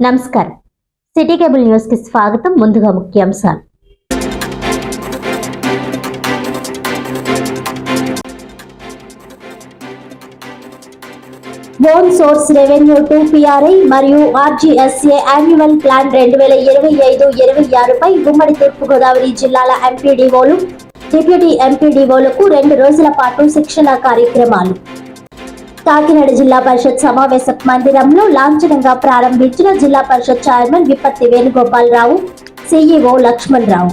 నమస్కారం. City cable న్యూస్కి స్వాగతం. ముందుగా ముఖ్యాంశాలు. Own source revenue to PRI మరియు ఆర్జీఎస్ఏ యాన్యువల్ ప్లాన్ రెండు వేల ఇరవై ఐదు ఇరవై ఆరుపై ఉమ్మడి తూర్పుగోదావరి జిల్లాల ఎంపీడీఓలు డిప్యూటీ ఎంపీడీఓలకు రెండు రోజుల పాటు శిక్షణ కార్యక్రమాలు. కాకినాడ జిల్లా పరిషత్ సమావేశ మందిరంలో లాంఛనంగా ప్రారంభించిన జిల్లా పరిషత్ చైర్మన్ విపత్తి వేణుగోపాలరావు సిఇఓ లక్ష్మణ్ రావు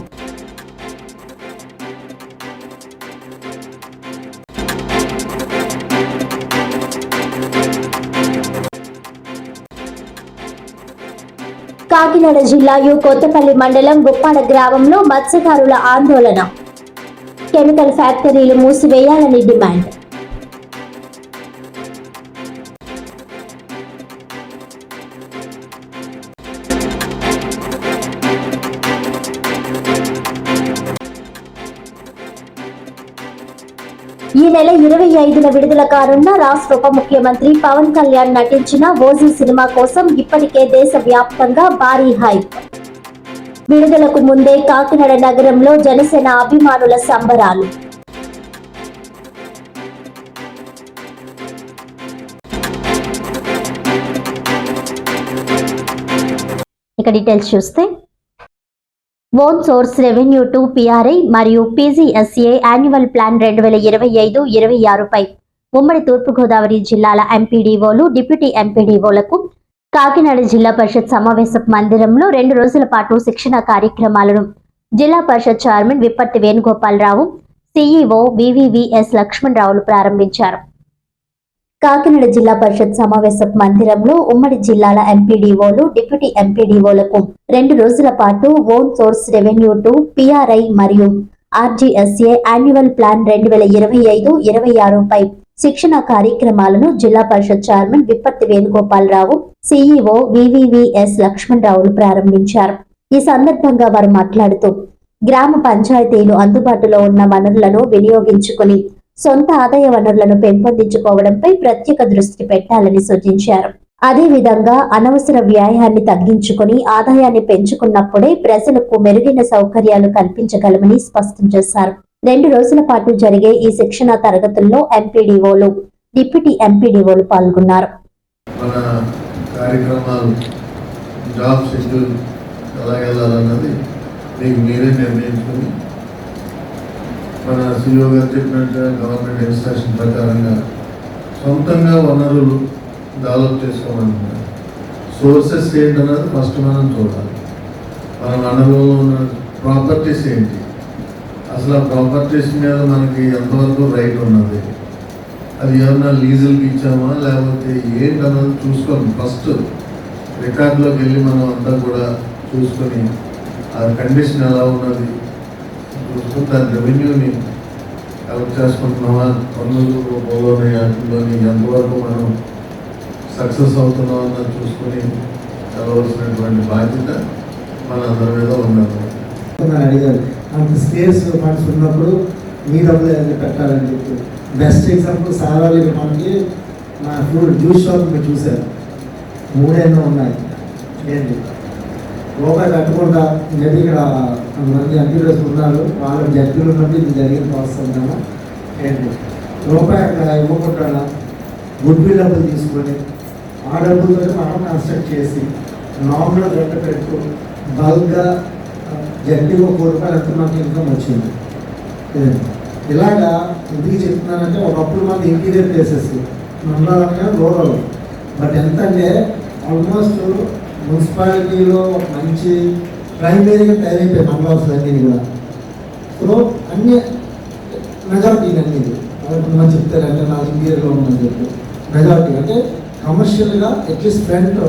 కాకినాడ జిల్లా యు కొత్తపల్లి మండలం గుప్పాడ గ్రామంలో మత్స్యకారుల ఆందోళన. కెమికల్ ఫ్యాక్టరీలు మూసివేయాలని డిమాండ్. ఈ నెల ఇరవై ఐదున విడుదల కానున్న రాష్ట్ర ఉప ముఖ్యమంత్రి పవన్ కళ్యాణ్ నటించిన ఓజీ సినిమా కోసం ఇప్పటికే దేశవ్యాప్తంగా భారీ హైప్. విడుదలకు ముందే కాకినాడ నగరంలో జనసేన అభిమానుల సంబరాలు. ఇక డీటెయిల్స్ చూస్తే own source revenue to PRI మరియు పీజీఎస్ఏ యాన్యువల్ ప్లాన్ రెండు వేల ఇరవై ఐదు ఇరవై ఆరుపై ఉమ్మడి తూర్పుగోదావరి జిల్లాల ఎంపీడీఓలు డిప్యూటీ ఎంపీడీఓలకు కాకినాడ జిల్లా పరిషత్ సమావేశ మందిరంలో రెండు రోజుల పాటు శిక్షణ కార్యక్రమాలను Zilla Parishad chairman Vippatti Venugopalarao CEO VVVS Lakshman రావులు ప్రారంభించారు. కాకినాడ జిల్లా పరిషత్ సమావేశ మందిరంలో ఉమ్మడి జిల్లాల ఎంపీడీఓలు డిప్యూటీ ఎంపీడీఓలకు రెండు రోజుల పాటు own source revenue to PRI మరియు ఆర్జీఎస్ఏ యాన్యువల్ ప్లాన్ రెండు వేల ఇరవై ఐదు ఇరవై ఆరుపై శిక్షణ కార్యక్రమాలను Zilla Parishad chairman Vippatti Venugopalarao CEO VVVS Lakshman రావులు ప్రారంభించారు. ఈ సందర్భంగా వారు మాట్లాడుతూ గ్రామ పంచాయతీలు అందుబాటులో ఉన్న వనరులను వినియోగించుకుని సొంత ఆదాయ వనరులను పెంపొందించుకోవడంపై ప్రత్యేక దృష్టి పెట్టాలని సూచించారు. అదేవిధంగా అనవసర వ్యాయాన్ని తగ్గించుకుని ఆదాయాన్ని పెంచుకున్నప్పుడే ప్రజలకు మెరుగైన సౌకర్యాలు కల్పించగలమని స్పష్టం చేశారు. రెండు రోజుల పాటు జరిగే ఈ శిక్షణ తరగతుల్లో ఎంపీడీఓలు డిప్యూటీ ఎంపీడీఓలు పాల్గొన్నారు. మన కార్యక్రమాలు జాబ్ షెడ్యూల్ ఎలా వెళ్ళాలన్నది మీకు మీరే నిర్ణయించుకుని మన సిఇఓ గారు చెప్పినట్టుగా గవర్నమెంట్ ఇన్స్ట్రక్షన్ ప్రకారంగా సొంతంగా వనరులు డెవలప్ చేసుకోమంటున్నారు సోర్సెస్ ఏంటన్నది ఫస్ట్ మనం చూడాలి. మన వనరులలో ఉన్న ప్రాపర్టీస్ ఏంటి? అసలు ఆ ప్రాపర్టీస్ మీద మనకి ఎంతవరకు రైట్ ఉన్నది? అది ఏమన్నా లీజులకి ఇచ్చామా? లేకపోతే ఏంటన్నది చూసుకోండి ఫస్ట్ రికార్డులోకి వెళ్ళి మనం అంతా కూడా చూసుకొని ఆ కండిషన్ ఎలా ఉన్నది? చూసుకుని రెవెన్యూని కలెక్ట్ చేసుకుంటున్నామా పన్నులు రూపంలోని వాటిలోని ఎంతవరకు మనం సక్సెస్ అవుతున్నాం అన్నది చూసుకొని చదవలసినటువంటి బాధ్యత మన అందరి మీద ఉన్నది. అడిగారు అంత స్పేస్ ఫండ్స్ ఉన్నప్పుడు మీ డబ్బులు పెట్టాలని చెప్పి? బెస్ట్ ఎగ్జాంపుల్ సారాలి మనకి నా ఫ్రూట్ జ్యూస్ షాప్ మీరు చూశారు మూడైనా ఉన్నాయి. ఏంటి రూపాయి కట్టకుండా మేబీ ఇక్కడ కొంతమంది ఎంపీడీస్ ఉన్నారు. వాళ్ళ జడ్జీలు ఉన్నట్టు ఇది జరిగిన వస్తున్నాము ఏంటి రూపాయి అక్కడ ఇవ్వకుండా గుడ్ బిల్ డబ్బులు తీసుకొని ఆ డబ్బులతో మనం కన్స్ట్రక్ట్ చేసి నామినల్ రెంట్ పెట్టు బల్క్గా జడ్డీ ఒక రూపాయలు ఎంత మనకి ఇన్కమ్ వచ్చింది. ఇలాగా ఎందుకు చెప్తున్నానంటే ఒకప్పుడు మనకి ఇంటీరియర్ ప్లేసెస్ మండలంగా రూరల్ బట్ ఎంత అంటే ఆల్మోస్ట్ మున్సిపాలిటీలో మంచి ప్రైమరీగా తయారైపోయాయి మండలాలు అన్నీ కూడా. సో అన్ని మెజారిటీ అన్నీ మనం చెప్తారంటే నా ఇంటీరియర్లో ఉందని చెప్పి. మెజారిటీ అంటే కమర్షియల్గా అట్లీస్ట్ ఫ్రంట్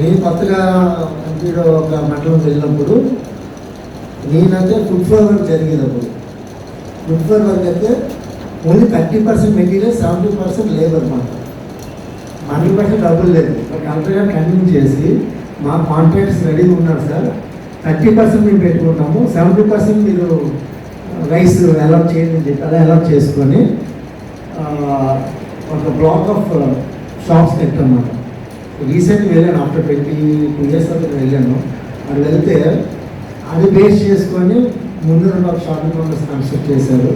నేను కొత్తగా ఎంపీలో ఒక మండలం వెళ్ళినప్పుడు నేనైతే ఫుడ్ ఫ్లోర్ వర్క్ జరిగేటప్పుడు ఫుడ్ ఫ్లోర్ వర్క్ అయితే only thirty percent material seventy percent labour మాట మనకి బట్టి డబ్బులు లేదు. కలెక్టర్ గారు కన్విన్స్ చేసి మా కాంట్రాక్ట్స్ రెడీగా ఉన్నారు సార్. థర్టీ పర్సెంట్ మేము పెట్టుకుంటాము. సెవెంటీ పర్సెంట్ మీరు uh, రైస్ అలాట్ చేయండి అని చెప్పి అలా అలాట్ చేసుకొని ఒక బ్లాక్ ఆఫ్ uh, షాప్స్ పెట్టామన్నమాట. రీసెంట్ వెళ్ళాను. ఆఫ్టర్ ట్వంటీ టూ ఇయర్స్ అక్కడ వెళ్ళాను. అది వెళ్తే అది బేస్ చేసుకొని ముందు రెండు షాపింగ్ కాంప్లెక్స్ కన్స్ట్రక్ట్ చేశారు.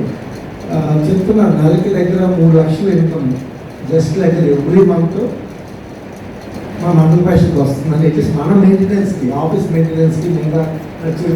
చెప్తున్నాను నెలకి దగ్గర మూడు లక్షలు income. Just like every month మా మండల ప్యాషన్కి వస్తుందని చెప్పేసి. మన మెయింటెనెన్స్కి ఆఫీస్ మెయింటెనెన్స్కి మిగతా ఖర్చులకి